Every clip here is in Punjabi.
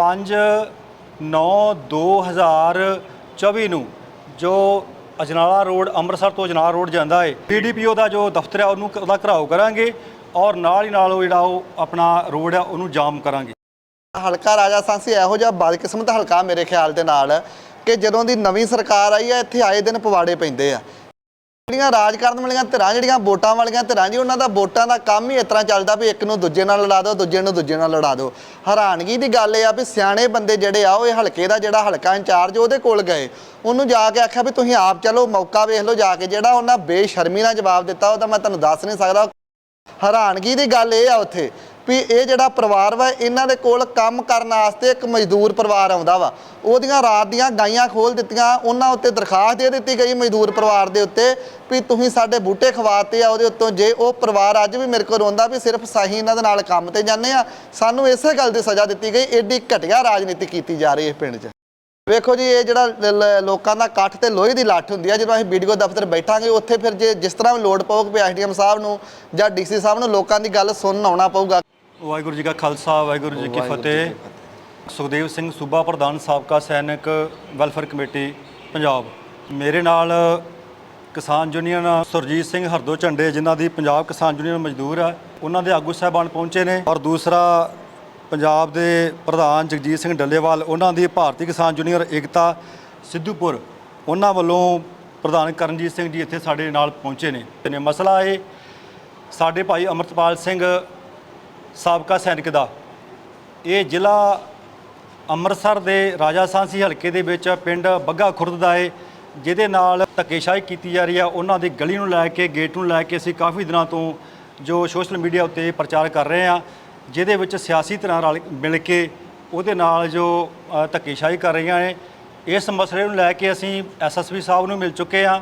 5 9 2024 ਨੂੰ ਜੋ ਅਜਨਾਲਾ ਰੋਡ, ਅੰਮ੍ਰਿਤਸਰ ਤੋਂ ਅਜਨਾਲਾ ਰੋਡ ਜਾਂਦਾ ਹੈ ਪੀਡੀਪੀਓ ਦਾ ਜੋ ਦਫ਼ਤਰ ਹੈ ਉਹਨੂੰ ਉਹਦਾ ਘਰਾਓ ਕਰਾਂਗੇ ਔਰ ਨਾਲ ਹੀ ਨਾਲ ਉਹ ਜਿਹੜਾ ਉਹ ਆਪਣਾ ਰੋਡ ਹੈ ਉਹਨੂੰ ਜਾਮ ਕਰਾਂਗੇ। ਹਲਕਾ ਰਾਜਾ ਸਾਂਸੀ ਇਹੋ ਜਿਹਾ ਬਦਕਿਸਮਤ ਹਲਕਾ ਮੇਰੇ ਖਿਆਲ ਦੇ ਨਾਲ ਕਿ ਜਦੋਂ ਦੀ ਨਵੀਂ ਸਰਕਾਰ ਆਈ ਹੈ, ਇੱਥੇ ਆਏ ਦਿਨ ਪਵਾੜੇ ਪੈਂਦੇ ਆ। ਜਿਹੜੀਆਂ ਰਾਜ ਕਰਨ ਵਾਲੀਆਂ, ਧਿਰਾਂ ਜਿਹੜੀਆਂ ਵੋਟਾਂ ਵਾਲੀਆਂ ਧਿਰਾਂ ਜੀ, ਉਹਨਾਂ ਦਾ ਵੋਟਾਂ ਦਾ ਕੰਮ ਹੀ ਇਸ ਤਰ੍ਹਾਂ ਚੱਲਦਾ ਵੀ ਇੱਕ ਨੂੰ ਦੂਜੇ ਨਾਲ ਲੜਾ ਦਿਓ, ਦੂਜੇ ਨੂੰ ਦੂਜੇ ਨਾਲ ਲੜਾ ਦਿਓ। ਹੈਰਾਨਗੀ ਦੀ ਗੱਲ ਇਹ ਆ ਵੀ ਸਿਆਣੇ ਬੰਦੇ ਜਿਹੜੇ ਆ, ਉਹ ਇਹ ਹਲਕੇ ਦਾ ਜਿਹੜਾ ਹਲਕਾ ਇੰਚਾਰਜ ਉਹਦੇ ਕੋਲ ਗਏ। ਉਹਨੂੰ ਜਾ ਕੇ ਆਖਿਆ ਵੀ ਤੁਸੀਂ ਆਪ ਚਲੋ, ਮੌਕਾ ਵੇਖ ਲਓ ਜਾ ਕੇ, ਜਿਹੜਾ ਉਹਨਾਂ ਬੇਸ਼ਰਮੀ ਨਾਲ ਜਵਾਬ ਦਿੱਤਾ, ਉਹ ਤਾਂ ਮੈਂ ਤੁਹਾਨੂੰ ਦੱਸ ਨਹੀਂ ਸਕਦਾ। ਹੈਰਾਨਗੀ ਦੀ ਗੱਲ ਇਹ ਆ ਉੱਥੇ ਵੀ ਇਹ ਜਿਹੜਾ ਪਰਿਵਾਰ ਵਾ, ਇਹਨਾਂ ਦੇ ਕੋਲ ਕੰਮ ਕਰਨ ਵਾਸਤੇ ਇੱਕ ਮਜ਼ਦੂਰ ਪਰਿਵਾਰ ਆਉਂਦਾ ਵਾ। ਉਹਦੀਆਂ ਰਾਤ ਦੀਆਂ ਗਾਈਆਂ ਖੋਲ ਦਿੱਤੀਆਂ, ਉਹਨਾਂ ਉੱਤੇ ਦਰਖਾਸਤ ਦੇ ਦਿੱਤੀ ਗਈ ਮਜ਼ਦੂਰ ਪਰਿਵਾਰ ਦੇ ਉੱਤੇ ਵੀ ਤੁਸੀਂ ਸਾਡੇ ਬੂਟੇ ਖਵਾਤੇ ਆ, ਉਹਦੇ ਉੱਤੋਂ ਜੇ ਉਹ ਪਰਿਵਾਰ ਅੱਜ ਵੀ ਮੇਰੇ ਕੋਲ ਰੋਂਦਾ ਵੀ ਸਿਰਫ ਸਾਹੀ ਇਹਨਾਂ ਦੇ ਨਾਲ ਕੰਮ ਤੇ ਜਾਂਦੇ ਆ, ਸਾਨੂੰ ਇਸੇ ਗੱਲ ਦੀ ਸਜ਼ਾ ਦਿੱਤੀ ਗਈ ਐਡੀ ਘਟੀਆ ਰਾਜਨੀਤੀ ਕੀਤੀ ਜਾ ਰਹੀ ਹੈ ਪਿੰਡ 'ਚ। ਵੇਖੋ ਜੀ, ਇਹ ਜਿਹੜਾ ਲ- ਲ- ਲੋਕਾਂ ਦਾ ਇਕੱਠ ਤੇ ਲੋਹੇ ਦੀ ਲੱਠ ਹੁੰਦੀ ਆ, ਜਦੋਂ ਅਸੀਂ ਵੀਡੀਓ ਦਫ਼ਤਰ ਬੈਠਾਂਗੇ, ਉੱਥੇ ਫਿਰ ਜੇ ਜਿਸ ਤਰ੍ਹਾਂ ਵੀ ਲੋਡ ਪਊਗੀ ਐਸਡੀਐਮ ਸਾਹਿਬ ਨੂੰ ਜਾਂ ਡੀਸੀ ਸਾਹਿਬ ਨੂੰ ਲੋਕਾਂ ਦੀ ਗੱਲ ਸੁਣਨ ਆਉਣਾ ਪਊਗਾ। ਵਾਹਿਗੁਰੂ ਜੀ ਕਾ ਖਾਲਸਾ ਵਾਹਿਗੁਰੂ ਜੀ ਕੀ ਫਤਿਹ। ਸੁਖਦੇਵ ਸਿੰਘ ਸੂਬਾ ਪ੍ਰਧਾਨ ਸਾਬਕਾ ਸੈਨਿਕ ਵੈਲਫੇਅਰ ਕਮੇਟੀ ਪੰਜਾਬ। ਮੇਰੇ ਨਾਲ ਕਿਸਾਨ ਯੂਨੀਅਨ ਸੁਰਜੀਤ ਸਿੰਘ ਹਰਦੋ ਝੰਡੇ ਜਿਨ੍ਹਾਂ ਦੀ ਪੰਜਾਬ ਕਿਸਾਨ ਯੂਨੀਅਨ ਮਜ਼ਦੂਰ ਹੈ ਉਹਨਾਂ ਦੇ ਆਗੂ ਸਾਹਿਬਾਨ ਪਹੁੰਚੇ ਨੇ। ਔਰ ਦੂਸਰਾ ਪੰਜਾਬ ਦੇ ਪ੍ਰਧਾਨ ਜਗਜੀਤ ਸਿੰਘ ਡੱਲੇਵਾਲ ਉਹਨਾਂ ਦੀ ਭਾਰਤੀ ਕਿਸਾਨ ਯੂਨੀਅਨ ਏਕਤਾ ਸਿੱਧੂਪੁਰ ਉਹਨਾਂ ਵੱਲੋਂ ਪ੍ਰਧਾਨ ਕਰਨਜੀਤ ਸਿੰਘ ਜੀ ਇੱਥੇ ਸਾਡੇ ਨਾਲ ਪਹੁੰਚੇ ਨੇ। ਤੇ ਮਸਲਾ ਇਹ ਸਾਡੇ ਭਾਈ ਅਮਰਤਪਾਲ ਸਿੰਘ ਸਾਬਕਾ ਸੈਨਿਕ ਦਾ। ਇਹ ਜ਼ਿਲ੍ਹਾ ਅੰਮ੍ਰਿਤਸਰ ਦੇ ਰਾਜਾ ਸਾਂਸੀ ਹਲਕੇ ਦੇ ਵਿੱਚ ਪਿੰਡ ਬੱਗਾ ਖੁਰਦ ਦਾ ਹੈ ਜਿਹਦੇ ਨਾਲ ਧੱਕੇਸ਼ਾਹੀ ਕੀਤੀ ਜਾ ਰਹੀ ਆ। ਉਹਨਾਂ ਦੀ ਗਲੀ ਨੂੰ ਲੈ ਕੇ, ਗੇਟ ਨੂੰ ਲੈ ਕੇ ਅਸੀਂ ਕਾਫੀ ਦਿਨਾਂ ਤੋਂ ਜੋ ਸੋਸ਼ਲ ਮੀਡੀਆ ਉੱਤੇ ਪ੍ਰਚਾਰ ਕਰ ਰਹੇ ਆ, ਜਿਹਦੇ ਵਿੱਚ ਸਿਆਸੀ ਤਰ੍ਹਾਂ ਰਲ ਮਿਲ ਕੇ ਉਹਦੇ ਨਾਲ ਜੋ ਧੱਕੇਸ਼ਾਹੀ ਕਰ ਰਹੀਆਂ ਨੇ। ਇਸ ਮਸਲੇ ਨੂੰ ਲੈ ਕੇ ਅਸੀਂ ਐਸਐਸਪੀ ਸਾਹਿਬ ਨੂੰ ਮਿਲ ਚੁੱਕੇ ਆ।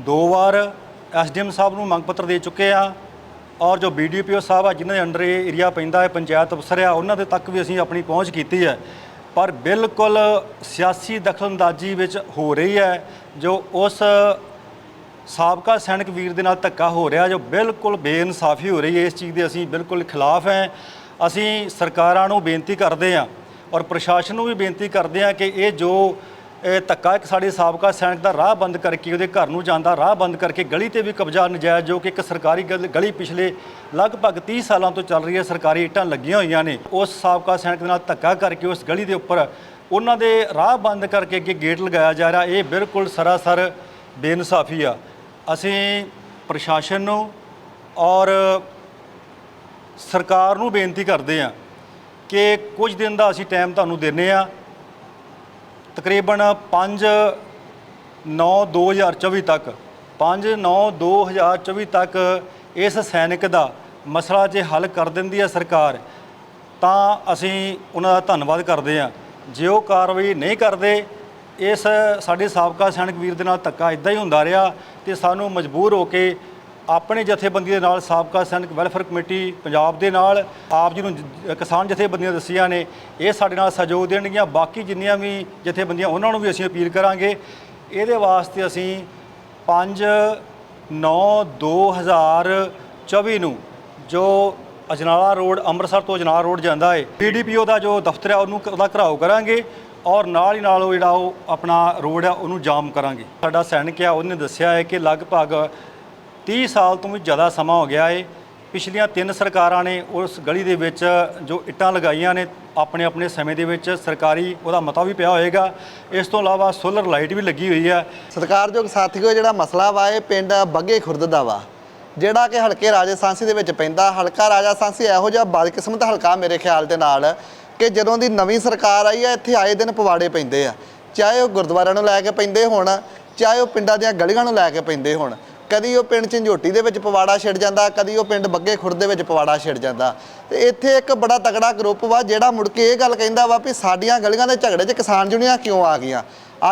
ਦੋ ਵਾਰ ਐਸਡੀਐਮ ਸਾਹਿਬ ਨੂੰ ਮੰਗ ਪੱਤਰ ਦੇ ਚੁੱਕੇ ਆ। ਔਰ ਜੋ ਬੀਡੀਪੀਓ ਸਾਹਿਬ ਆ, ਜਿਨ੍ਹਾਂ ਦੇ ਅੰਡਰ ਇਹ ਏਰੀਆ ਪੈਂਦਾ ਹੈ, ਪੰਚਾਇਤ ਅਫਸਰ ਆ, ਉਹਨਾਂ ਦੇ ਤੱਕ ਵੀ ਅਸੀਂ ਆਪਣੀ ਪਹੁੰਚ ਕੀਤੀ ਹੈ। ਪਰ ਬਿਲਕੁਲ ਸਿਆਸੀ ਦਖਲਅੰਦਾਜ਼ੀ ਵਿੱਚ ਹੋ ਰਹੀ ਹੈ, ਜੋ ਉਸ ਸਾਬਕਾ ਸੈਨਿਕ ਵੀਰ ਦੇ ਨਾਲ ਧੱਕਾ ਹੋ ਰਿਹਾ, ਜੋ ਬਿਲਕੁਲ ਬੇਇਨਸਾਫੀ ਹੋ ਰਹੀ ਹੈ। ਇਸ ਚੀਜ਼ ਦੇ ਅਸੀਂ ਬਿਲਕੁਲ ਖਿਲਾਫ ਹੈ। ਅਸੀਂ ਸਰਕਾਰਾਂ ਨੂੰ ਬੇਨਤੀ ਕਰਦੇ ਹਾਂ ਔਰ ਪ੍ਰਸ਼ਾਸਨ ਨੂੰ ਵੀ ਬੇਨਤੀ ਕਰਦੇ ਹਾਂ ਕਿ ਇਹ ਜੋ ਧੱਕਾ ਇੱਕ ਸਾਡੇ ਸਾਬਕਾ ਸੈਨਿਕ ਦਾ ਰਾਹ ਬੰਦ ਕਰਕੇ ਉਹਦੇ ਘਰ ਨੂੰ ਜਾਂਦਾ, ਰਾਹ ਬੰਦ ਕਰਕੇ ਗਲੀ ਤੇ ਵੀ ਕਬਜ਼ਾ ਨਜਾਇਜ਼, ਜੋ ਕਿ ਇੱਕ ਸਰਕਾਰੀ ਗਲ- ਗਲੀ ਪਿਛਲੇ ਲਗਭਗ 30 ਸਾਲਾਂ ਤੋਂ ਚੱਲ ਰਹੀ ਹੈ ਸਰਕਾਰੀ ਇੱਟਾਂ ਲੱਗੀਆਂ ਹੋਈਆਂ ਨੇ। ਉਸ ਸਾਬਕਾ ਸੈਨਿਕ ਦੇ ਨਾਲ ਧੱਕਾ ਕਰਕੇ ਉਸ ਗਲੀ ਦੇ ਉੱਪਰ ਉਹਨਾਂ ਦੇ ਰਾਹ ਬੰਦ ਕਰਕੇ ਅੱਗੇ ਗੇਟ ਲਗਾਇਆ ਜਾ ਰਿਹਾ। ਇਹ ਬਿਲਕੁਲ ਸਰਾਸਰ ਬੇਇਨਸਾਫੀ ਆ। ਅਸੀਂ ਪ੍ਰਸ਼ਾਸਨ ਨੂੰ ਔਰ ਸਰਕਾਰ ਨੂੰ ਬੇਨਤੀ ਕਰਦੇ ਹਾਂ ਕਿ ਕੁਝ ਦਿਨ ਦਾ ਅਸੀਂ ਟਾਈਮ ਤੁਹਾਨੂੰ ਦਿੰਨੇ ਆ ਤਕਰੀਬਨ 5 9 2024 ਤੱਕ 5 9 2024 ਤੱਕ ਇਸ ਸੈਨਿਕ ਦਾ ਮਸਲਾ ਜੇ ਹੱਲ ਕਰ ਦਿੰਦੀ ਹੈ ਸਰਕਾਰ, ਤਾਂ ਅਸੀਂ ਉਹਨਾਂ ਦਾ ਧੰਨਵਾਦ ਕਰਦੇ ਹਾਂ। ਜੇ ਉਹ ਕਾਰਵਾਈ ਨਹੀਂ ਕਰਦੇ, ਇਸ ਸਾਡੇ ਸਾਬਕਾ ਸੈਨਿਕ ਵੀਰ ਦੇ ਨਾਲ ਧੱਕਾ ਇਦਾਂ ਹੀ ਹੁੰਦਾ ਰਿਹਾ ਤੇ ਸਾਨੂੰ ਮਜਬੂਰ ਹੋ ਕੇ ਆਪਣੇ ਜਥੇਬੰਦੀ ਦੇ ਨਾਲ ਸਾਬਕਾ ਸੈਨਿਕ ਵੈਲਫੇਅਰ ਕਮੇਟੀ ਪੰਜਾਬ ਦੇ ਨਾਲ, ਆਪ ਜੀ ਨੂੰ ਜ- ਕਿਸਾਨ ਜਥੇਬੰਦੀਆਂ ਦੱਸੀਆਂ ਨੇ, ਇਹ ਸਾਡੇ ਨਾਲ ਸਹਿਯੋਗ ਦੇਣਗੀਆਂ, ਬਾਕੀ ਜਿੰਨੀਆਂ ਵੀ ਜਥੇਬੰਦੀਆਂ, ਉਹਨਾਂ ਨੂੰ ਵੀ ਅਸੀਂ ਅਪੀਲ ਕਰਾਂਗੇ। ਇਹਦੇ ਵਾਸਤੇ ਅਸੀਂ 5 9 2024 ਨੂੰ ਜੋ ਅਜਨਾਲਾ ਰੋਡ, ਅੰਮ੍ਰਿਤਸਰ ਤੋਂ ਅਜਨਾਲਾ ਰੋਡ ਜਾਂਦਾ ਹੈ ਪੀਡੀਪੀਓ ਦਾ ਜੋ ਦਫ਼ਤਰ ਹੈ ਉਹਨੂੰ ਉਹਦਾ ਘਰਾਓ ਕਰਾਂਗੇ ਔਰ ਨਾਲ ਹੀ ਨਾਲ ਉਹ ਜਿਹੜਾ ਉਹ ਆਪਣਾ ਰੋਡ ਹੈ ਉਹਨੂੰ ਜਾਮ ਕਰਾਂਗੇ। ਸਾਡਾ ਸੈਨਿਕ ਆ, ਉਹਨੇ ਦੱਸਿਆ ਹੈ ਕਿ ਲਗਭਗ 30 ਸਾਲ ਤੋਂ ਵੀ ਜ਼ਿਆਦਾ ਸਮਾਂ ਹੋ ਗਿਆ ਏ। ਪਿਛਲੀਆਂ ਤਿੰਨ ਸਰਕਾਰਾਂ ਨੇ ਉਸ ਗਲੀ ਦੇ ਵਿੱਚ ਜੋ ਇੱਟਾਂ ਲਗਾਈਆਂ ਨੇ, ਆਪਣੇ ਆਪਣੇ ਸਮੇਂ ਦੇ ਵਿੱਚ ਸਰਕਾਰੀ ਉਹਦਾ ਮਤਾ ਵੀ ਪਿਆ ਹੋਏਗਾ। ਇਸ ਤੋਂ ਇਲਾਵਾ ਸੋਲਰ ਲਾਈਟ ਵੀ ਲੱਗੀ ਹੋਈ ਆ। ਸਤਿਕਾਰਯੋਗ ਸਾਥੀਓ, ਜਿਹੜਾ ਮਸਲਾ ਵਾ ਇਹ ਪਿੰਡ ਬੱਗੇ ਖੁਰਦ ਦਾ ਵਾ। ਜਿਹੜਾ ਕਿ ਹਲਕੇ ਰਾਜਾ ਸਾਂਸੀ ਦੇ ਵਿੱਚ ਪੈਂਦਾ। ਹਲਕਾ ਰਾਜਾ ਸਾਂਸੀ ਇਹੋ ਜਿਹਾ ਬਦਕਿਸਮਤ ਹਲਕਾ ਮੇਰੇ ਖਿਆਲ ਦੇ ਨਾਲ ਕਿ ਜਦੋਂ ਦੀ ਨਵੀਂ ਸਰਕਾਰ ਆਈ ਹੈ, ਇੱਥੇ ਆਏ ਦਿਨ ਪਵਾੜੇ ਪੈਂਦੇ ਆ। ਚਾਹੇ ਉਹ ਗੁਰਦੁਆਰਿਆਂ ਨੂੰ ਲੈ ਕੇ ਪੈਂਦੇ ਹੋਣ, ਚਾਹੇ ਉਹ ਪਿੰਡਾਂ ਦੀਆਂ ਗਲੀਆਂ ਨੂੰ ਲੈ ਕੇ ਪੈਂਦੇ ਹੋਣ। ਕਦੀ ਉਹ ਪਿੰਡ ਝੰਜੋਟੀ ਦੇ ਵਿੱਚ ਪਵਾੜਾ ਛਿੜ ਜਾਂਦਾ, ਕਦੀ ਉਹ ਪਿੰਡ ਬੱਗੇ ਖੁਰਦ ਦੇ ਵਿੱਚ ਪਵਾੜਾ ਛਿੜ ਜਾਂਦਾ। ਤੇ ਇੱਥੇ ਇੱਕ ਬੜਾ ਤਗੜਾ ਗਰੁੱਪ ਵਾ, ਜਿਹੜਾ ਮੁੜ ਕੇ ਇਹ ਗੱਲ ਕਹਿੰਦਾ ਵਾ ਵੀ ਸਾਡੀਆਂ ਗਲੀਆਂ ਦੇ ਝਗੜੇ 'ਚ ਕਿਸਾਨ ਜੁਨੀਆਂ ਕਿਉਂ ਆ ਗਈਆਂ?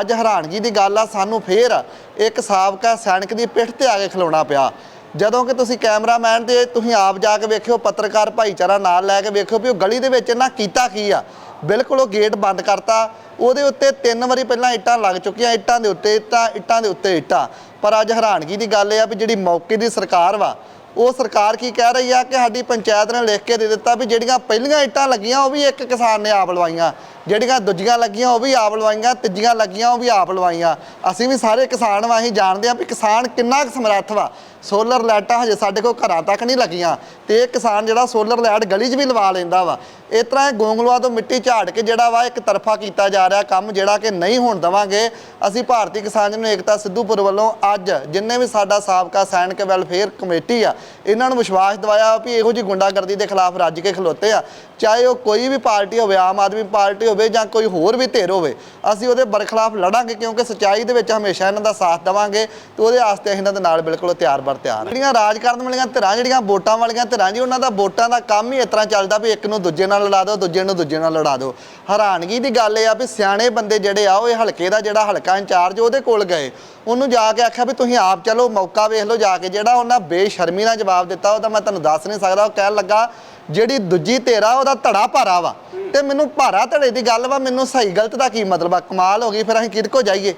ਅੱਜ ਹੈਰਾਨਗੀ ਦੀ ਗੱਲ ਆ, ਸਾਨੂੰ ਫੇਰ ਇੱਕ ਸਾਬਕਾ ਸੈਨਿਕ ਦੀ ਪਿੱਠ ਤੇ ਆ ਕੇ ਖਲੋਣਾ ਪਿਆ। ਜਦੋਂ ਕਿ ਤੁਸੀਂ ਕੈਮਰਾਮੈਨ ਤੇ ਤੁਸੀਂ ਆਪ ਜਾ ਕੇ ਵੇਖਿਓ, ਪੱਤਰਕਾਰ ਭਾਈਚਾਰਾ ਨਾਲ ਲੈ ਕੇ ਵੇਖਿਓ ਵੀ ਉਹ ਗਲੀ ਦੇ ਵਿੱਚ ਇਹਨਾਂ ਕੀਤਾ ਕੀ ਆ? ਬਿਲਕੁਲ ਉਹ ਗੇਟ ਬੰਦ ਕਰਤਾ। ਉਹਦੇ ਉੱਤੇ ਤਿੰਨ ਵਾਰੀ ਪਹਿਲਾਂ ਇੱਟਾਂ ਲੱਗ ਚੁੱਕੀਆਂ, ਇੱਟਾਂ ਦੇ ਉੱਤੇ ਇੱਟਾਂ ਇੱਟਾਂ ਦੇ ਉੱਤੇ ਇੱਟਾਂ। ਪਰ ਅੱਜ ਹੈਰਾਨਗੀ ਦੀ ਗੱਲ ਇਹ ਆ ਵੀ ਜਿਹੜੀ ਮੌਕੇ ਦੀ ਸਰਕਾਰ ਵਾ, ਉਹ ਸਰਕਾਰ ਕੀ ਕਹਿ ਰਹੀ ਆ ਕਿ ਸਾਡੀ ਪੰਚਾਇਤ ਨੇ ਲਿਖ ਕੇ ਦੇ ਦਿੱਤਾ ਵੀ ਜਿਹੜੀਆਂ ਪਹਿਲੀਆਂ ਇੱਟਾਂ ਲੱਗੀਆਂ, ਉਹ ਵੀ ਇੱਕ ਕਿਸਾਨ ਨੇ ਆਪ ਲਵਾਈਆਂ। ਜਿਹੜੀਆਂ ਦੂਜੀਆਂ ਲੱਗੀਆਂ ਉਹ ਵੀ ਆਪ ਲਵਾਈਆਂ, ਤੀਜੀਆਂ ਲੱਗੀਆਂ ਉਹ ਵੀ ਆਪ ਲਵਾਈਆਂ। ਅਸੀਂ ਵੀ ਸਾਰੇ ਕਿਸਾਨ ਵਾਹੀ ਜਾਣਦੇ ਆ ਵੀ ਕਿਸਾਨ ਕਿੰਨਾ ਕੁ ਸਮਰੱਥ ਵਾ। ਸੋਲਰ ਲਾਈਟਾਂ ਹਜੇ ਸਾਡੇ ਕੋਲ ਘਰਾਂ ਤੱਕ ਨਹੀਂ ਲੱਗੀਆਂ। ਤੇ ਇਹ ਕਿਸਾਨ ਜਿਹੜਾ ਸੋਲਰ ਲਾਈਟ ਗਲੀ 'ਚ ਵੀ ਲਵਾ ਲੈਂਦਾ ਵਾ। ਇਸ ਤਰ੍ਹਾਂ ਇਹ ਗੋਂਗਲੂਆਂ ਤੋਂ ਮਿੱਟੀ ਝਾੜ ਕੇ ਜਿਹੜਾ ਵਾ ਇੱਕ ਤਰਫਾ ਕੀਤਾ ਜਾ ਰਿਹਾ ਕੰਮ ਜਿਹੜਾ ਕਿ ਨਹੀਂ ਹੋਣ ਦਵਾਂਗੇ। ਅਸੀਂ ਭਾਰਤੀ ਕਿਸਾਨ ਜਨ ਏਕਤਾ ਸਿੱਧੂਪੁਰ ਵੱਲੋਂ ਅੱਜ ਜਿੰਨੇ ਵੀ ਸਾਡਾ ਸਾਬਕਾ ਸੈਨਿਕ ਵੈਲਫੇਅਰ ਕਮੇਟੀ ਆ, ਇਹਨਾਂ ਨੂੰ ਵਿਸ਼ਵਾਸ ਦਿਵਾਇਆ ਵੀ ਇਹੋ ਜੀ ਗੁੰਡਾਗਰਦੀ ਦੇ ਖਿਲਾਫ ਰੱਜ ਕੇ ਖਲੋਤੇ ਆ। ਚਾਹੇ ਉਹ ਕੋਈ ਵੀ ਪਾਰਟੀ ਹੋਵੇ, ਆਮ ਆਦਮੀ ਪਾਰਟੀ ਹੋਵੇ ਜਾਂ ਕੋਈ ਹੋਰ ਵੀ ਧਿਰ ਹੋਵੇ, ਅਸੀਂ ਉਹਦੇ ਬਰਖਲਾਫ ਲੜਾਂਗੇ ਕਿਉਂਕਿ ਸੱਚਾਈ ਦੇ ਵਿੱਚ ਹਮੇਸ਼ਾ ਇਹਨਾਂ ਦਾ ਸਾਥ ਦੇਵਾਂਗੇ ਤੇ ਉਹਦੇ ਵਾਸਤੇ ਅਸੀਂ ਇਹਨਾਂ ਦੇ ਨਾਲ ਬਿਲਕੁਲ ਤਿਆਰ ਬਰ ਤਿਆਰ ਜਿਹੜੀਆਂ ਰਾਜ ਕਰਨ ਵਾਲੀਆਂ ਧਿਰਾਂ, ਜਿਹੜੀਆਂ ਵੋਟਾਂ ਵਾਲੀਆਂ ਧਿਰਾਂ ਜੀ, ਉਹਨਾਂ ਦਾ ਵੋਟਾਂ ਦਾ ਕੰਮ ਹੀ ਇਸ ਤਰ੍ਹਾਂ ਚੱਲਦਾ ਵੀ ਇੱਕ ਨੂੰ ਦੂਜੇ ਨਾਲ ਲੜਾ ਦਿਓ, ਦੂਜੇ ਨੂੰ ਦੂਜੇ ਨਾਲ ਲੜਾ ਦਿਓ। ਹੈਰਾਨਗੀ ਦੀ ਗੱਲ ਇਹ ਆ ਵੀ ਸਿਆਣੇ ਬੰਦੇ ਜਿਹੜੇ ਆ, ਉਹ ਇਹ ਹਲਕੇ ਦਾ ਜਿਹੜਾ ਹਲਕਾ ਇੰਚਾਰਜ ਉਹਦੇ ਕੋਲ ਗਏ। ਉਹਨੂੰ ਜਾ ਕੇ ਆਖਿਆ ਵੀ ਤੁਸੀਂ ਆਪ ਚਲੋ, ਮੌਕਾ ਵੇਖ ਲਓ ਜਾ ਕੇ ਜਿਹੜਾ ਉਹਨਾਂ ਬੇਸ਼ਰਮੀ ਨਾਲ ਜਵਾਬ ਦਿੱਤਾ ਉਹ ਤਾਂ ਮੈਂ ਤੁਹਾਨੂੰ ਦੱਸ ਨਹੀਂ ਸਕਦਾ, ਉਹ ਕਹਿਣ ਲੱਗਾ ਜਿਹੜੀ ਦੂਜੀ ਧੇਰਾ ਉਹਦਾ ਧੜਾ ਭਾਰਾ ਵਾ। ਤੇ ਮੈਨੂੰ ਭਾਰਾ ਧੜੇ ਦੀ ਗੱਲ ਵਾ ਮੈਨੂੰ ਸਹੀ ਗਲਤ ਦਾ ਕੀ ਮਤਲਬ ਆ? ਕਮਾਲ ਹੋ ਗਈ ਫਿਰ ਅਸੀਂ ਕਿਹਦੇ ਕੋ ਜਾਈਏ?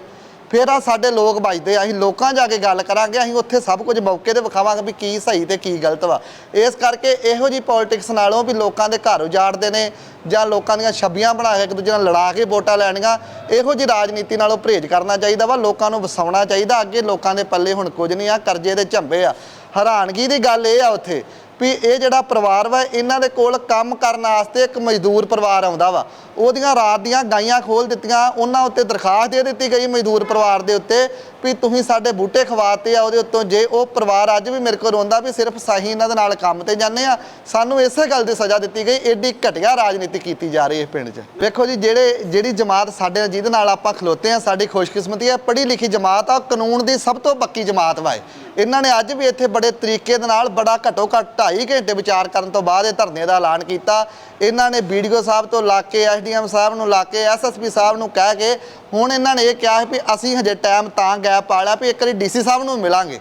ਫਿਰ ਆ ਸਾਡੇ ਲੋਕ ਵੱਜਦੇ ਆ, ਅਸੀਂ ਲੋਕਾਂ ਜਾ ਕੇ ਗੱਲ ਕਰਾਂਗੇ ਅਸੀਂ ਉੱਥੇ ਸਭ ਕੁਝ ਮੌਕੇ ਤੇ ਵਿਖਾਵਾਂਗੇ ਵੀ ਕੀ ਸਹੀ ਤੇ ਕੀ ਗਲਤ ਵਾ। ਇਸ ਕਰਕੇ ਇਹੋ ਜੀ ਪੋਲਿਟਿਕਸ ਨਾਲੋਂ ਵੀ ਲੋਕਾਂ ਦੇ ਘਰ ਉਜਾੜਦੇ ਨੇ ਜਾਂ ਲੋਕਾਂ ਦੀਆਂ ਛੱਬੀਆਂ ਬਣਾ ਕੇ ਇੱਕ ਦੂਜੇ ਨਾਲ ਲੜਾ ਕੇ ਵੋਟਾਂ ਲੈਣੀਆਂ ਇਹੋ ਜੀ ਰਾਜਨੀਤੀ ਨਾਲੋਂ ਪਰਹੇਜ਼ ਕਰਨਾ ਚਾਹੀਦਾ ਵਾ ਲੋਕਾਂ ਨੂੰ ਵਸਾਉਣਾ ਚਾਹੀਦਾ ਅੱਗੇ ਲੋਕਾਂ ਦੇ ਪੱਲੇ ਹੁਣ ਕੁਝ ਨਹੀਂ ਆ ਕਰਜ਼ੇ ਦੇ ਝੰਬੇ ਆ। ਹੈਰਾਨਗੀ ਦੀ ਗੱਲ ਇਹ ਆ ਉੱਥੇ ਵੀ ਇਹ ਜਿਹੜਾ ਪਰਿਵਾਰ ਵਾ, ਇਹਨਾਂ ਦੇ ਕੋਲ ਕੰਮ ਕਰਨ ਵਾਸਤੇ ਇੱਕ ਮਜ਼ਦੂਰ ਪਰਿਵਾਰ ਆਉਂਦਾ ਵਾ। ਉਹਦੀਆਂ ਰਾਤ ਦੀਆਂ ਗਾਈਆਂ ਖੋਲ ਦਿੱਤੀਆਂ, ਉਹਨਾਂ ਉੱਤੇ ਦਰਖਾਸਤ ਦੇ ਦਿੱਤੀ ਗਈ ਮਜ਼ਦੂਰ ਪਰਿਵਾਰ ਦੇ ਉੱਤੇ ਵੀ ਤੁਸੀਂ ਸਾਡੇ ਬੂਟੇ ਖਵਾਤੇ ਆ, ਉਹਦੇ ਉੱਤੋਂ ਜੇ ਉਹ ਪਰਿਵਾਰ ਅੱਜ ਵੀ ਮੇਰੇ ਕੋਲ ਰੋਂਦਾ ਵੀ ਸਿਰਫ ਸਾਹੀ ਇਹਨਾਂ ਦੇ ਨਾਲ ਕੰਮ ਤੇ ਜਾਂਦੇ ਆ, ਸਾਨੂੰ ਇਸੇ ਗੱਲ ਦੀ ਸਜ਼ਾ ਦਿੱਤੀ ਗਈ, ਏਡੀ ਘਟੀਆ ਰਾਜਨੀਤੀ ਕੀਤੀ ਜਾ ਰਹੀ ਹੈ ਪਿੰਡ 'ਚ। ਵੇਖੋ ਜੀ, ਜਿਹੜੇ, ਜਿਹੜੀ ਜਮਾਤ ਸਾਡੇ ਜਿਹਦੇ ਨਾਲ ਆਪਾਂ ਖਲੋਤੇ ਆ, ਸਾਡੀ ਖੁਸ਼ਕਿਸਮਤੀ ਹੈ, ਪੜ੍ਹੀ ਲਿਖੀ ਜਮਾਤ ਆ, ਕਾਨੂੰਨ ਦੀ ਸਭ ਤੋਂ ਪੱਕੀ ਜਮਾਤ ਵਾ ਇਹਨਾਂ ਨੇ ਅੱਜ ਵੀ ਇੱਥੇ ਬੜੇ ਤਰੀਕੇ ਦੇ ਨਾਲ ਬੜਾ ਘੱਟੋ ਘੱਟ 2.5 ਘੰਟੇ ਵਿਚਾਰ ਕਰਨ ਤੋਂ ਬਾਅਦ ਇਹ ਧਰਨੇ ਦਾ ਐਲਾਨ ਕੀਤਾ। ਇਹਨਾਂ ਨੇ ਵੀਡੀਓ ਸਾਹਿਬ ਤੋਂ ਲਾ ਕੇ, ਐਸਡੀਐਮ ਸਾਹਿਬ ਨੂੰ ਲਾ ਕੇ, ਐਸਐਸਪੀ ਸਾਹਿਬ ਨੂੰ ਕਹਿ ਕੇ ਹੁਣ ਇਹਨਾਂ ਨੇ ਇਹ ਕਿਹਾ ਵੀ ਅਸੀਂ ਹਜੇ ਟਾਈਮ ਤਾਂ ਗੈਪ ਪਾਲਿਆ ਵੀ ਇੱਕ ਵਾਰੀ ਡੀਸੀ ਸਾਹਿਬ ਨੂੰ ਮਿਲਾਂਗੇ।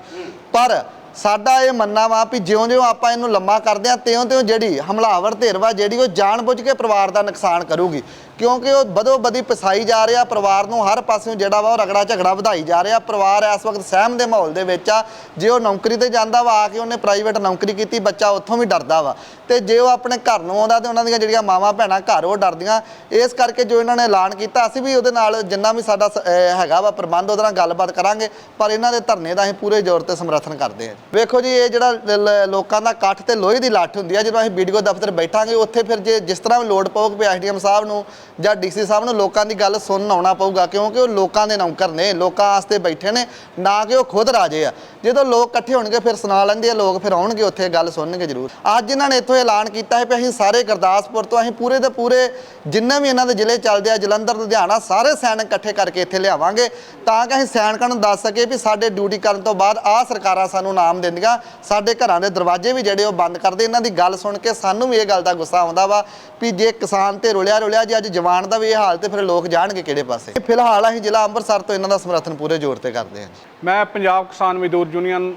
ਪਰ ਸਾਡਾ ਇਹ ਮੰਨਣਾ ਵਾ ਵੀ ਜਿਉਂ-ਜਿਉਂ ਆਪਾਂ ਇਹਨੂੰ ਲੰਮਾ ਕਰਦੇ ਆ ਤਿਉਂ-ਤਿਉਂ ਜਿਹੜੀ ਹਮਲਾਵਰ ਧਿਰਵਾ ਜਿਹੜੀ ਉਹ ਜਾਣਬੁੱਝ ਕੇ ਪਰਿਵਾਰ ਦਾ ਨੁਕਸਾਨ ਕਰੂਗੀ। ਕਿਉਂਕਿ ਉਹ ਬਦੋ ਬਦੀ ਪਸਾਈ ਜਾ ਰਿਹਾ, ਪਰਿਵਾਰ ਨੂੰ ਹਰ ਪਾਸਿਓਂ ਜਿਹੜਾ ਵਾ ਉਹ ਰਗੜਾ ਝਗੜਾ ਵਧਾਈ ਜਾ ਰਿਹਾ। ਪਰਿਵਾਰ ਇਸ ਵਕਤ ਸਹਿਮ ਦੇ ਮਾਹੌਲ ਦੇ ਵਿੱਚ ਆ। ਜੇ ਉਹ ਨੌਕਰੀ ਤੇ ਜਾਂਦਾ ਵਾ, ਆ ਕੇ ਉਹਨੇ ਪ੍ਰਾਈਵੇਟ ਨੌਕਰੀ ਕੀਤੀ, ਬੱਚਾ ਉੱਥੋਂ ਵੀ ਡਰਦਾ ਵਾ। ਤੇ ਜੇ ਉਹ ਆਪਣੇ ਘਰ ਨੂੰ ਆਉਂਦਾ ਤੇ ਉਹਨਾਂ ਦੀਆਂ ਜਿਹੜੀਆਂ ਮਾਵਾਂ ਭੈਣਾਂ ਘਰ, ਉਹ ਡਰਦੀਆਂ। ਇਸ ਕਰਕੇ ਜੋ ਇਹਨਾਂ ਨੇ ਐਲਾਨ ਕੀਤਾ, ਅਸੀਂ ਵੀ ਉਹਦੇ ਨਾਲ ਜਿੰਨਾ ਵੀ ਸਾਡਾ ਸ- ਹੈਗਾ ਵਾ ਪ੍ਰਬੰਧ, ਉਹਦੇ ਨਾਲ ਗੱਲਬਾਤ ਕਰਾਂਗੇ। ਪਰ ਇਹਨਾਂ ਦੇ ਧਰਨੇ ਦਾ ਅਸੀਂ ਪੂਰੇ ਜ਼ੋਰ ਤੇ ਸਮਰਥਨ ਕਰਦੇ ਹਾਂ। ਵੇਖੋ ਜੀ, ਇਹ ਜਿਹੜਾ ਲ- ਲੋਕਾਂ ਦਾ ਇਕੱਠ ਤੇ ਲੋਹੇ ਦੀ ਲੱਠ ਹੁੰਦੀ ਆ। ਜਦੋਂ ਅਸੀਂ ਵੀਡੀਓ ਦਫ਼ਤਰ ਬੈਠਾਂਗੇ, ਉੱਥੇ ਫਿਰ ਜੇ ਜਿਸ ਤਰ੍ਹਾਂ ਵੀ ਲੋਡ ਪਊਗ ਵੀ ਐਸਡੀਐਮ ਸਾਹਿਬ ਨੂੰ ਜਾਂ ਡੀਸੀ ਸਾਹਿਬ ਨੂੰ ਲੋਕਾਂ ਦੀ ਗੱਲ ਸੁਣਨ ਆਉਣਾ ਪਊਗਾ, ਕਿਉਂਕਿ ਉਹ ਲੋਕਾਂ ਦੇ ਨੌਕਰ ਨੇ, ਲੋਕਾਂ ਵਾਸਤੇ ਬੈਠੇ ਨੇ, ਨਾ ਕਿ ਉਹ ਖੁਦ ਰਾਜੇ ਆ। ਜਦੋਂ ਲੋਕ ਇਕੱਠੇ ਹੋਣਗੇ, ਫਿਰ ਸੁਣਾ ਲੈਂਦੇ ਆ ਲੋਕ ਫਿਰ ਆਉਣਗੇ, ਉੱਥੇ ਗੱਲ ਸੁਣਨਗੇ ਜ਼ਰੂਰ। ਅੱਜ ਇਹਨਾਂ ਨੇ ਇੱਥੋਂ ਐਲਾਨ ਕੀਤਾ ਹੈ ਕਿ ਅਸੀਂ ਸਾਰੇ ਗੁਰਦਾਸਪੁਰ ਤੋਂ, ਅਸੀਂ ਪੂਰੇ ਦੇ ਪੂਰੇ ਜਿੰਨੇ ਵੀ ਇਹਨਾਂ ਦੇ ਜ਼ਿਲ੍ਹੇ ਚੱਲਦੇ ਆ, ਜਲੰਧਰ, ਲੁਧਿਆਣਾ, ਸਾਰੇ ਸੈਨਿਕ ਇਕੱਠੇ ਕਰਕੇ ਇੱਥੇ ਲਿਆਵਾਂਗੇ, ਤਾਂ ਕਿ ਅਸੀਂ ਸੈਨਿਕਾਂ ਨੂੰ ਦੱਸ ਸਕੀਏ ਵੀ ਸਾਡੇ ਡਿਊਟੀ ਕਰਨ ਤੋਂ ਬਾਅਦ ਆਹ ਸਰਕਾਰਾਂ ਸਾਨੂੰ ਨਾਮ ਦਿੰਦੀਆਂ, ਸਾਡੇ ਘਰਾਂ ਦੇ ਦਰਵਾਜ਼ੇ ਵੀ ਜਿਹੜੇ ਉਹ ਬੰਦ ਕਰਦੇ। ਇਹਨਾਂ ਦੀ ਗੱਲ ਸੁਣ ਕੇ ਸਾਨੂੰ ਵੀ ਇਹ ਗੱਲ ਦਾ ਗੁੱਸਾ ਆਉਂਦਾ ਵਾ ਵੀ ਜੇ ਕਿਸਾਨ ਤੇ ਰੁਲਿਆ ਰੁਲਿਆ ਜੇ ਅੱਜ ਜਵਾਨ ਦਾ ਵੀ ਇਹ ਹਾਲ ਤੇ ਫਿਰ ਲੋਕ ਜਾਣਗੇ ਕਿਹੜੇ ਪਾਸੇ। ਫਿਲਹਾਲ ਅਸੀਂ ਜ਼ਿਲ੍ਹਾ ਅੰਮ੍ਰਿਤਸਰ ਤੋਂ ਇਹਨਾਂ ਦਾ ਸਮਰਥਨ ਪੂਰੇ ਜ਼ੋਰ ਤੇ ਕਰਦੇ ਹਾਂ ਮੈਂ ਪੰਜਾਬ ਕਿਸਾਨ ਮਜ਼ਦੂਰ ਯੂਨੀਅਨ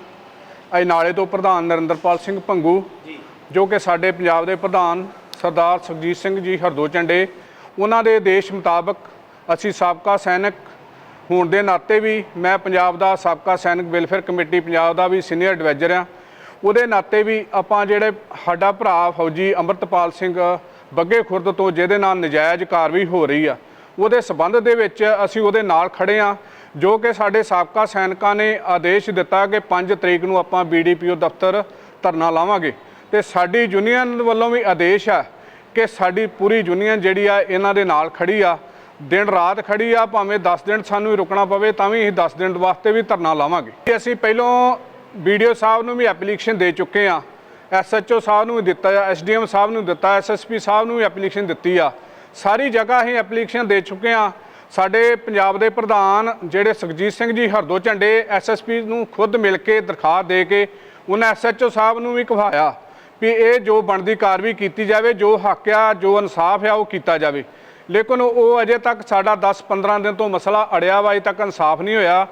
ਅਜਨਾਲੇ ਤੋਂ ਪ੍ਰਧਾਨ ਨਰਿੰਦਰਪਾਲ ਸਿੰਘ ਭੰਗੂ ਜੋ। ਕਿ ਸਾਡੇ ਪੰਜਾਬ ਦੇ ਪ੍ਰਧਾਨ ਸਰਦਾਰ ਸੁਖਜੀਤ ਸਿੰਘ ਜੀ ਹਰਦੋ ਝੰਡੇ ਉਹਨਾਂ ਦੇ ਆਦੇਸ਼ ਮੁਤਾਬਕ ਅਸੀਂ ਸਾਬਕਾ ਸੈਨਿਕ ਹੋਣ ਦੇ ਨਾਤੇ ਵੀ ਮੈਂ ਪੰਜਾਬ ਦਾ ਸਾਬਕਾ ਸੈਨਿਕ ਵੈਲਫੇਅਰ ਕਮੇਟੀ ਪੰਜਾਬ ਦਾ ਵੀ ਸੀਨੀਅਰ ਐਡਵਾਈਜ਼ਰ ਆ ਉਹਦੇ ਨਾਤੇ ਵੀ ਆਪਾਂ ਜਿਹੜੇ ਸਾਡਾ ਭਰਾ ਫੌਜੀ ਅੰਮ੍ਰਿਤਪਾਲ ਸਿੰਘ ਬੱਗੇ ਖੁਰਦ ਤੋਂ ਜਿਹਦੇ ਨਾਲ ਨਜਾਇਜ਼ ਕਾਰਵਾਈ ਹੋ ਰਹੀ ਆ। ਉਹਦੇ ਸਬੰਧ ਦੇ ਵਿੱਚ ਅਸੀਂ ਉਹਦੇ ਨਾਲ ਖੜੇ ਆ, ਜੋ ਕਿ ਸਾਡੇ ਸਾਬਕਾ ਸੈਨਿਕਾਂ ਨੇ ਆਦੇਸ਼ ਦਿੱਤਾ ਕਿ 5 ਤਰੀਕ ਨੂੰ ਆਪਾਂ ਬੀਡੀਪੀਓ ਦਫ਼ਤਰ ਧਰਨਾ ਲਾਵਾਂਗੇ। ਤੇ ਸਾਡੀ ਯੂਨੀਅਨ ਵੱਲੋਂ ਵੀ ਆਦੇਸ਼ ਆ ਕਿ ਸਾਡੀ ਪੂਰੀ ਯੂਨੀਅਨ ਜਿਹੜੀ ਆ, ਇਹਨਾਂ ਦੇ ਨਾਲ ਖੜੀ ਆ। ਦਿਨ ਰਾਤ ਖੜੀ ਆ, ਭਾਵੇਂ 10 ਦਿਨ ਸਾਨੂੰ ਹੀ ਰੁਕਣਾ ਪਵੇ, ਤਾਂ ਵੀ ਅਸੀਂ 10 ਦਿਨ ਵਾਸਤੇ ਵੀ ਧਰਨਾ ਲਾਵਾਂਗੇ। ਅਸੀਂ ਪਹਿਲੋਂ ਵੀਡੀਓ ਸਾਹਿਬ ਨੂੰ ਵੀ ਐਪਲੀਕੇਸ਼ਨ ਦੇ ਚੁੱਕੇ ਆ। ਐਸਐਚਓ ਸਾਹਿਬ ਨੂੰ ਵੀ ਦਿੱਤਾ ਆ, ਐਸਡੀਐਮ ਸਾਹਿਬ ਨੂੰ ਦਿੱਤਾ, ਐਸਐਸਪੀ ਸਾਹਿਬ ਨੂੰ ਵੀ ਐਪਲੀਕੇਸ਼ਨ ਦਿੱਤੀ ਆ। ਸਾਰੀ ਜਗ੍ਹਾ ਅਸੀਂ ਐਪਲੀਕੇਸ਼ਨ ਦੇ ਚੁੱਕੇ ਆ। ਸਾਡੇ ਪੰਜਾਬ ਦੇ ਪ੍ਰਧਾਨ ਜਿਹੜੇ ਸੁਖਜੀਤ ਸਿੰਘ ਜੀ ਹਰਦੋ ਝੰਡੇ ਐਸਐਸਪੀ ਨੂੰ ਖੁਦ ਮਿਲ ਕੇ ਦਰਖਾਸਤ ਦੇ ਕੇ ਉਹਨਾਂ ਐਸਐਚਓ ਸਾਹਿਬ ਨੂੰ ਵੀ ਕਹਾਇਆ ਵੀ ਇਹ ਜੋ ਬਣਦੀ ਕਾਰਵਾਈ ਕੀਤੀ ਜਾਵੇ, ਜੋ ਹੱਕ ਆ, ਜੋ ਇਨਸਾਫ ਆ, ਉਹ ਕੀਤਾ ਜਾਵੇ। ਲੇਕਿਨ ਉਹ ਅਜੇ ਤੱਕ ਸਾਡਾ 10-15 ਦਿਨ ਤੋਂ ਮਸਲਾ ਅੜਿਆ ਵਾ, ਅਜੇ ਤੱਕ ਇਨਸਾਫ ਨਹੀਂ ਹੋਇਆ।